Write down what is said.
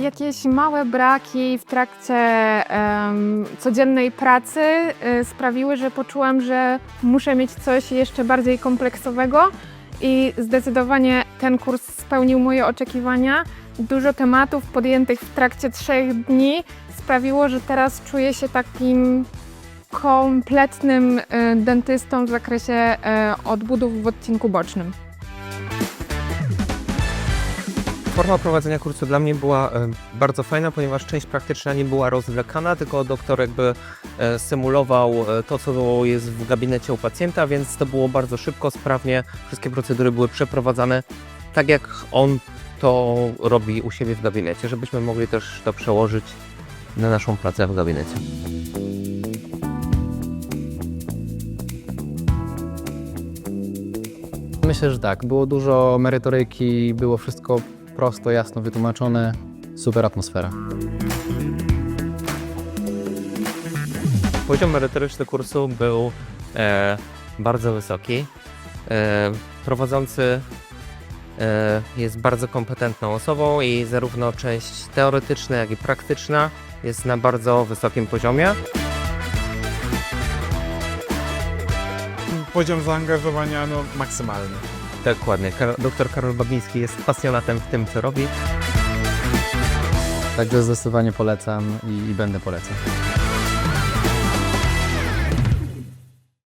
jakieś małe braki w trakcie codziennej pracy y, sprawiły, że poczułam, że muszę mieć coś jeszcze bardziej kompleksowego i zdecydowanie ten kurs spełnił moje oczekiwania. Dużo tematów podjętych w trakcie trzech dni sprawiło, że teraz czuję się takim kompletnym y, dentystą w zakresie y, odbudów w odcinku bocznym. Forma prowadzenia kursu dla mnie była e, bardzo fajna, ponieważ część praktyczna nie była rozwlekana, tylko doktor jakby e, symulował e, to, co jest w gabinecie u pacjenta, więc to było bardzo szybko, sprawnie. Wszystkie procedury były przeprowadzane tak, jak on to robi u siebie w gabinecie, żebyśmy mogli też to przełożyć na naszą pracę w gabinecie. Myślę, że tak. Było dużo merytoryki, było wszystko prosto, jasno wytłumaczone. Super atmosfera. Poziom merytoryczny kursu był e, bardzo wysoki. E, prowadzący e, jest bardzo kompetentną osobą i zarówno część teoretyczna, jak i praktyczna jest na bardzo wysokim poziomie. Poziom zaangażowania no, maksymalny. Dokładnie. Dr Karol Babiński jest pasjonatem w tym, co robi. Także zdecydowanie polecam i, i będę polecał.